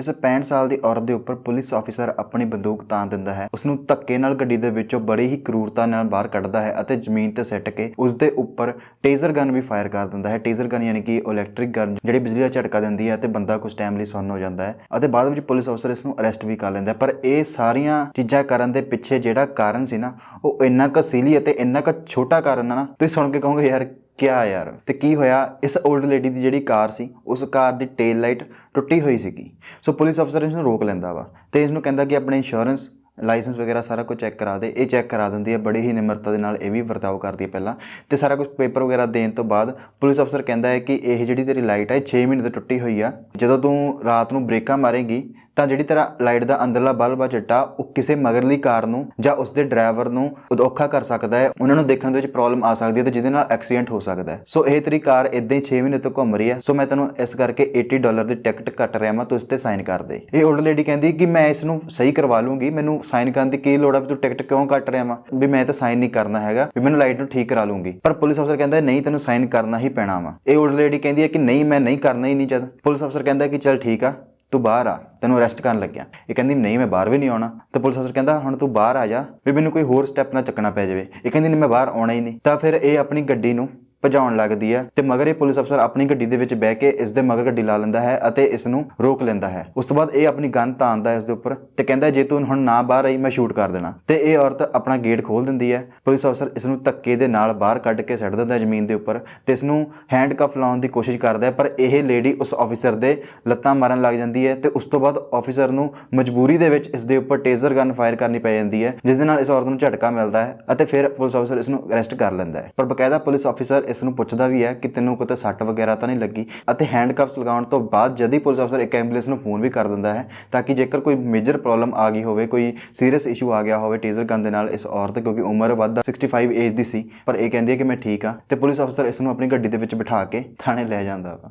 ਇਸ 65 ਸਾਲ ਦੀ ਔਰਤ ਦੇ ਉੱਪਰ ਪੁਲਿਸ ਆਫੀਸਰ ਆਪਣੀ ਬੰਦੂਕ ਤਾਂ ਦਿੰਦਾ ਹੈ। ਉਸ ਨੂੰ ਧੱਕੇ ਨਾਲ ਗੱਡੀ ਦੇ ਵਿੱਚੋਂ ਬੜੀ ਹੀ ਕਰੂਰਤਾ ਨਾਲ ਬਾਹਰ ਕੱਢਦਾ ਹੈ ਅਤੇ ਜ਼ਮੀਨ ਤੇ ਸਿੱਟ ਕੇ ਉਸ ਦੇ ਉੱਪਰ ਟੇਜ਼ਰ ਗਨ ਵੀ ਫਾਇਰ ਕਰ ਦਿੰਦਾ ਹੈ। ਟੇਜ਼ਰ ਗਨ ਯਾਨੀ ਕਿ ਇਲੈਕਟ੍ਰਿਕ ਗਨ ਜਿਹੜੀ ਬਿਜਲੀ ਦਾ ਝਟਕਾ ਦਿੰਦੀ ਹੈ ਤੇ ਬੰਦਾ ਕੁਝ ਟਾਈਮ ਲਈ ਸੁੰਨ ਹੋ ਜਾਂਦਾ ਹੈ ਅਤੇ ਬਾਅਦ ਵਿੱਚ ਪੁਲਿਸ ਅਫਸਰ ਇਸ ਨੂੰ ਅਰੈਸਟ ਵੀ ਕਰ ਲੈਂਦਾ ਪਰ ਇਹ ਸਾਰੀਆਂ ਚੀਜ਼ਾਂ ਕਰਨ ਦੇ ਪਿੱਛੇ ਜਿਹੜਾ ਕਾਰਨ ਸੀ ਨਾ, ਉਹ ਇੰਨਾ ਕੁ ਸੀਲੀ ਅਤੇ ਇੰਨਾ ਕੁ ਛੋਟਾ ਕਾਰਨ ਆ ਨਾ। ਤੁਸੀਂ ਸੁਣ ਕੇ ਕਹੋਗੇ, ਯਾਰ ਕਿਆ ਯਾਰ? ਤੇ ਕੀ ਹੋਇਆ? ਇਸ 올ਡ ਲੇਡੀ ਦੀ ਜਿਹੜੀ ਕਾਰ ਸੀ, ਉਸ ਕਾਰ ਦੀ ਟੇਲ ਲਾਈਟ ਟੁੱਟੀ ਹੋਈ ਸੀਗੀ। ਸੋ ਪੁਲਿਸ ਅਫਸਰ ਇਸ ਨੂੰ ਰੋਕ ਲੈਂਦਾ ਵਾ ਤੇ ਇਸ ਨੂੰ ਕਹਿੰਦਾ ਕਿ ਆਪਣੇ ਇੰਸ਼ੋਰੈਂਸ ਲਾਇਸੈਂਸ ਵਗੈਰਾ ਸਾਰਾ ਕੁਝ ਚੈੱਕ ਕਰਾ ਦੇ। ਇਹ ਚੈੱਕ ਕਰਾ ਦਿੰਦੀ ਹੈ, ਬੜੀ ਹੀ ਨਿਮਰਤਾ ਦੇ ਨਾਲ ਇਹ ਵੀ ਵਰਤਾਓ ਕਰਦੀ ਹੈ ਪਹਿਲਾਂ। ਤੇ ਸਾਰਾ ਕੁਝ ਪੇਪਰ ਵਗੈਰਾ ਦੇਣ ਤੋਂ ਬਾਅਦ ਪੁਲਿਸ ਅਫਸਰ ਕਹਿੰਦਾ ਹੈ ਕਿ ਇਹ ਜਿਹੜੀ ਤੇਰੀ ਲਾਈਟ ਹੈ 6 ਮਹੀਨੇ ਤੋਂ ਟੁੱਟੀ ਹੋਈ ਆ। ਜਦੋਂ ਤੂੰ ਰਾਤ ਨੂੰ ਬ੍ਰੇਕਾਂ ਮਾਰੇਂਗੀ ਤਾਂ ਜਿਹੜੀ ਤਰ੍ਹਾਂ ਲਾਈਟ ਦਾ ਅੰਦਰਲਾ ਬਲਬ ਆ ਚਿੱਟਾ, ਉਹ ਕਿਸੇ ਮਗਰਲੀ ਕਾਰ ਨੂੰ ਜਾਂ ਉਸ ਦੇ ਡਰਾਈਵਰ ਨੂੰ ਔਖਾ ਕਰ ਸਕਦਾ ਹੈ। ਉਹਨਾਂ ਨੂੰ ਦੇਖਣ ਦੇ ਵਿੱਚ ਪ੍ਰੋਬਲਮ ਆ ਸਕਦੀ ਹੈ ਤੇ ਜਿਹਦੇ ਨਾਲ ਐਕਸੀਡੈਂਟ ਹੋ ਸਕਦਾ ਹੈ। ਸੋ ਇਹ ਤੇਰੀ ਕਾਰ ਇਦਾਂ ਹੀ 6 ਮਹੀਨੇ ਤੋਂ ਘੁੰਮ ਰਹੀ ਹੈ। ਸੋ ਮੈਂ ਤੈਨੂੰ ਇਸ ਕਰਕੇ 80 ਡਾਲਰ ਦੀ ਟਿਕਟ ਕੱਟ ਰਿਹਾ ਮੈਂ ਤੂੰ ਇਸ ਤੇ ਸਾਈਨ ਕਰ ਦੇ। ਇਹ 올ਡ ਲੇਡੀ ਕਹਿੰਦੀ ਕਿ ਮੈਂ ਇਸ ਨੂੰ ਸਹੀ ਕਰਵਾ ਲੂੰਗੀ। ਮੈਨੂੰ ਸਾਈਨ ਕਰਨ ਦੀ ਕੀ ਲੋੜ ਆ ਵੀ ਤੂੰ ਟਿਕਟ ਕਿਉਂ ਕੱਟ ਰਿਹਾ ਵਾ? ਵੀ ਮੈਂ ਤਾਂ ਸਾਈਨ ਨਹੀਂ ਕਰਨਾ ਹੈਗਾ, ਵੀ ਮੈਨੂੰ ਲਾਈਟ ਨੂੰ ਠੀਕ ਕਰਾ ਲੂੰਗੀ। ਪਰ ਪੁਲਿਸ ਅਫਸਰ ਕਹਿੰਦਾ, ਨਹੀਂ, ਤੈਨੂੰ ਸਾਈਨ ਕਰਨਾ ਹੀ ਪੈਣਾ ਵਾ। ਇਹ 올ਡ ਲੇਡੀ ਕਹਿੰਦੀ ਹੈ ਕਿ ਨਹੀਂ, ਮੈਂ ਨਹੀਂ ਕਰਨਾ ਹੀ ਨਹੀਂ ਜਦ। ਪੁਲਿਸ ਅਫਸਰ ਕਹਿੰਦਾ ਕਿ ਚੱਲ ਠੀਕ ਆ ਤੂੰ ਬਾਹਰ ਆ, ਤੈਨੂੰ ਅਰੈਸਟ ਕਰਨ ਲੱਗਿਆ। ਇਹ ਕਹਿੰਦੀ, ਨਹੀਂ, ਮੈਂ ਬਾਹਰ ਵੀ ਨਹੀਂ ਆਉਣਾ। ਤਾਂ ਪੁਲਿਸ ਅਫਸਰ ਕਹਿੰਦਾ, ਹੁਣ ਤੂੰ ਬਾਹਰ ਆ ਜਾ, ਵੀ ਮੈਨੂੰ ਕੋਈ ਹੋਰ ਸਟੈਪ ਨਾ ਚੱਕਣਾ ਪੈ ਜਾਵੇ। ਇਹ ਕਹਿੰਦੀ, ਨਹੀਂ, ਮੈਂ ਬਾਹਰ ਆਉਣਾ ਹੀ ਨਹੀਂ। ਤਾਂ ਫਿਰ ਇਹ ਆਪਣੀ ਗੱਡੀ ਨੂੰ ਭਜਾਉਣ ਲੱਗਦੀ ਹੈ ਤੇ ਮਗਰ ਇਹ ਪੁਲਿਸ ਅਫਸਰ ਆਪਣੀ ਗੱਡੀ ਦੇ ਵਿੱਚ ਬਹਿ ਕੇ ਇਸ ਦੇ ਮਗਰ ਗੱਡੀ ਲਾ ਲੈਂਦਾ ਹੈ ਅਤੇ ਇਸ ਨੂੰ ਰੋਕ ਲੈਂਦਾ ਹੈ। ਉਸ ਤੋਂ ਬਾਅਦ ਇਹ ਆਪਣੀ ਗਨ ਤਾਣਦਾ ਹੈ ਇਸ ਦੇ ਉੱਪਰ ਤੇ ਕਹਿੰਦਾ ਜੇ ਤੂੰ ਹੁਣ ਨਾ ਬਾਹਰ ਆਈ, ਮੈਂ ਸ਼ੂਟ ਕਰ ਦੇਣਾ। ਤੇ ਇਹ ਔਰਤ ਆਪਣਾ ਗੇਟ ਖੋਲ ਦਿੰਦੀ ਹੈ। ਪੁਲਿਸ ਅਫਸਰ ਇਸ ਨੂੰ ਧੱਕੇ ਦੇ ਨਾਲ ਬਾਹਰ ਕੱਢ ਕੇ ਸੱਟ ਦਿੰਦਾ ਜ਼ਮੀਨ ਦੇ ਉੱਪਰ ਤੇ ਇਸ ਨੂੰ ਹੈਂਡਕਫ ਲਾਉਣ ਦੀ ਕੋਸ਼ਿਸ਼ ਕਰਦਾ ਹੈ, ਪਰ ਇਹ ਲੇਡੀ ਉਸ ਆਫੀਸਰ ਦੇ ਲੱਤਾਂ ਮਾਰਨ ਲੱਗ ਜਾਂਦੀ ਹੈ ਤੇ ਉਸ ਤੋਂ ਬਾਅਦ ਆਫੀਸਰ ਨੂੰ ਮਜਬੂਰੀ ਦੇ ਵਿੱਚ ਇਸ ਦੇ ਉੱਪਰ ਟੇਜ਼ਰ ਗਨ ਫਾਇਰ ਕਰਨੀ ਪੈ ਜਾਂਦੀ ਹੈ, ਜਿਸ ਦੇ ਨਾਲ ਇਸ ਔਰਤ ਨੂੰ ਝਟਕਾ ਮਿਲਦਾ ਹੈ ਅਤੇ ਫਿਰ ਪੁਲਿਸ ਅਫਸਰ ਇਸ ਨੂੰ ਅਰੈਸਟ ਕਰ ਲੈਂਦਾ ਹੈ। ਪਰ ਬਕਾਇਦਾ ਪੁਲਿਸ ਅਫਸਰ ਇਸ ਨੂੰ ਪੁੱਛਦਾ ਵੀ ਹੈ ਕਿ ਤੈਨੂੰ ਕਿਤੇ ਸੱਟ ਵਗੈਰਾ ਤਾਂ ਨਹੀਂ ਲੱਗੀ? ਅਤੇ ਹੈਂਡਕਫਸ ਲਗਾਉਣ ਤੋਂ ਬਾਅਦ ਜਦ ਹੀ ਪੁਲਿਸ ਅਫਸਰ ਇੱਕ ਐਂਬੂਲੈਂਸ ਨੂੰ ਫੋਨ ਵੀ ਕਰ ਦਿੰਦਾ ਹੈ, ਤਾਂ ਕਿ ਜੇਕਰ ਕੋਈ ਮੇਜਰ ਪ੍ਰੋਬਲਮ ਆ ਗਈ ਹੋਵੇ, ਕੋਈ ਸੀਰੀਅਸ ਇਸ਼ੂ ਆ ਗਿਆ ਹੋਵੇ ਟੇਜ਼ਰ ਗਨ ਦੇ ਨਾਲ ਇਸ ਔਰਤ, ਕਿਉਂਕਿ ਉਮਰ ਵੱਧ 65 ਏਜ ਦੀ ਸੀ, ਪਰ ਇਹ ਕਹਿੰਦੀ ਹੈ ਕਿ ਮੈਂ ਠੀਕ ਆ ਤੇ ਪੁਲਿਸ ਅਫਸਰ ਇਸ ਨੂੰ ਆਪਣੀ ਗੱਡੀ ਦੇ ਵਿੱਚ ਬਿਠਾ ਕੇ ਥਾਣੇ ਲੈ ਜਾਂਦਾ ਵਾ।